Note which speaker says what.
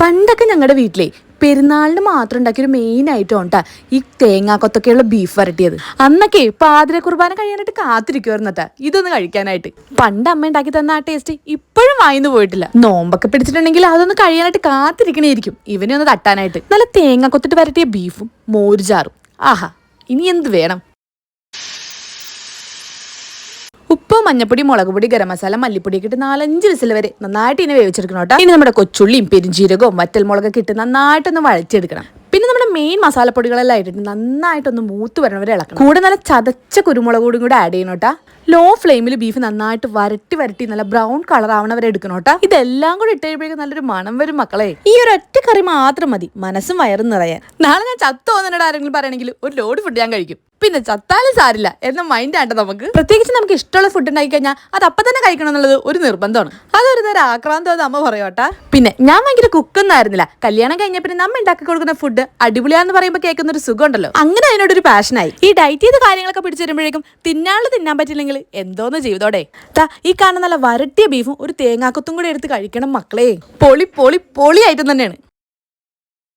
Speaker 1: പണ്ടൊക്കെ ഞങ്ങളുടെ വീട്ടിലെ പെരുന്നാളിന് മാത്രം ഉണ്ടാക്കിയൊരു മെയിൻ ഐറ്റം ഉണ്ടാ ഈ തേങ്ങാക്കൊത്തൊക്കെയുള്ള ബീഫ് വരട്ടിയത്. അന്നൊക്കെ പാതിര കുർബാന കഴിയാനായിട്ട് കാത്തിരിക്കുമായിരുന്നു കേട്ടാ ഇതൊന്ന് കഴിക്കാനായിട്ട്. പണ്ട് അമ്മ ഉണ്ടാക്കി തന്ന ആ ടേസ്റ്റ് ഇപ്പോഴും വായിന്ന് പോയിട്ടില്ല. നോമ്പൊക്കെ പിടിച്ചിട്ടുണ്ടെങ്കിൽ അതൊന്ന് കഴിയാനായിട്ട് കാത്തിരിക്കണേയിരിക്കും. ഇവനെ ഒന്ന് തട്ടാനായിട്ട്. നല്ല തേങ്ങാക്കൊത്തിട്ട് വരട്ടിയ ബീഫും മോരുചാറും ആഹാ ഇനി എന്ത് വേണം? മഞ്ഞപ്പൊടി മുളക് പൊടി ഗരം മസാല മല്ലിപ്പൊടി ഇട്ട് നാലഞ്ച് വിസിൽ വരെ നന്നായിട്ട് ഇനി വേവിച്ചെടുക്കണം കേട്ടോ. ഇനി നമ്മുടെ കൊച്ചുള്ളിയും പെരിഞ്ചീരകവും വറ്റൽ മുളകൊക്കെ ഇട്ട് നന്നായിട്ടൊന്ന് വഴച്ചെടുക്കണം പിന്നെ നമ്മുടെ മെയിൻ മസാലപ്പൊടികളെല്ലാം ഇട്ടിട്ട് നന്നായിട്ടൊന്ന് മൂത്ത് വരണവരെ ഇളക്കണം. കൂടെ നല്ല ചതച്ച കുരുമുളക് കൂടി കൂടെ ആഡ് ചെയ്യണം കേട്ടോ. ലോ ഫ്ലെയിമിൽ ബീഫ് നന്നായിട്ട് വരട്ടി വരട്ടി നല്ല ബ്രൗൺ കളർ ആവണവരെ എടുക്കണം കേട്ടോ. ഇതെല്ലാം കൂടി ഇട്ട് കഴിയുമ്പോഴേക്കും നല്ലൊരു മണം വരും മക്കളെ. ഈ ഒരു ഒറ്റ കറി മാത്രം മതി. മനസ്സും വയറും നിറയാൻ. നാളെ ഞാൻ ചത്തു പോകുന്നതിനോട് ആരെങ്കിലും പറയണമെങ്കിൽ ഒരു ലോഡ് ഫുഡ് ഞാൻ കഴിക്കും. പിന്നെ ചത്താലും സാരില്ല എന്ന മൈൻഡ് ആട്ടോ നമുക്ക്. പ്രത്യേകിച്ച് നമുക്ക് ഇഷ്ടമുള്ള ഫുഡ് ഉണ്ടാക്കി കഴിഞ്ഞാൽ അത് അപ്പം തന്നെ കഴിക്കണം എന്നുള്ളത് ഒരു നിർബന്ധമാണ്. അതൊരു തരം ആക്രാന്തം എന്ന് അമ്മ പറയോട്ടാ പിന്നെ ഞാൻ ഭയങ്കര കുക്കൊന്നും ആയിരുന്നില്ല. കല്യാണം കഴിഞ്ഞ പിന്നെ നമ്മ ഉണ്ടാക്കി കൊടുക്കുന്ന ഫുഡ് അടിപൊളിയാന്ന് പറയുമ്പോൾ കേൾക്കുന്ന ഒരു സുഖമുണ്ടല്ലോ. അങ്ങനെ അതിനോടൊരു പാഷനായി ഈ ഡയറ്റ് ചെയ്ത കാര്യങ്ങളൊക്കെ പിടിച്ചു വരുമ്പോഴേക്കും തിന്നാൾ തിന്നാൻ പറ്റില്ലെങ്കിൽ എന്തോന്ന് ജീവിതോടെ. താ ഈ കാണുന്ന നല്ല വരട്ടിയ ബീഫും ഒരു തേങ്ങാക്കൊത്തും കൂടി എടുത്ത് കഴിക്കണം മക്കളെ. പൊളി പൊളി പൊളിയായിട്ടും തന്നെയാണ്.